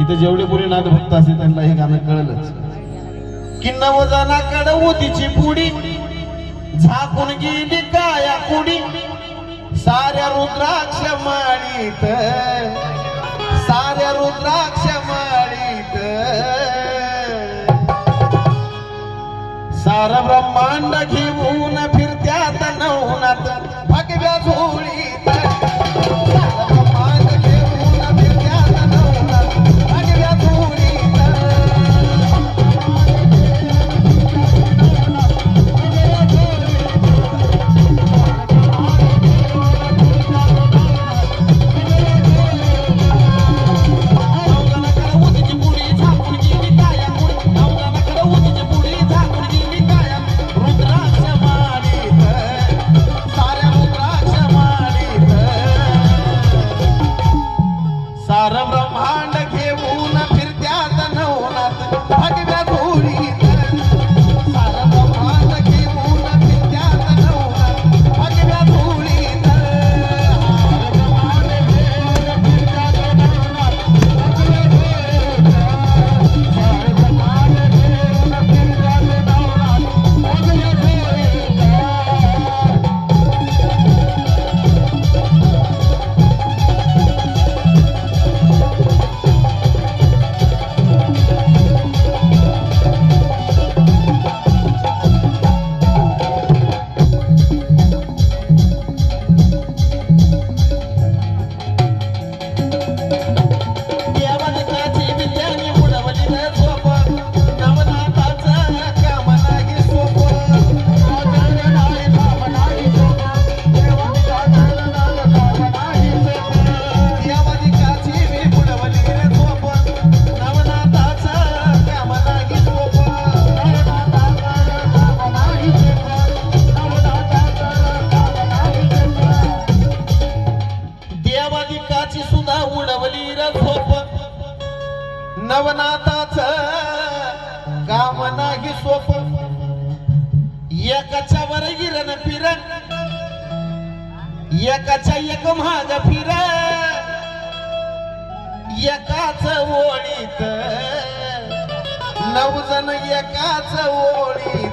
इथे जेवढे पुरे नागभक्त असे त्यांना हे गाणं कळलंच. कि नवजना कडवू उदीची पुडी झाकून गेली काया कुडी साऱ्या रुद्राक्ष माळीत साऱ्या रुद्राक्ष माळीत सार ब्रह्मांड घेऊन फिरत्यात नवनात. नवनाथाच काम नाही सोप. एकाच्या वर गिरण फिरण एकाच्या एक महाग फिर एकाच ओळीत नऊ जण एकाच ओळीत.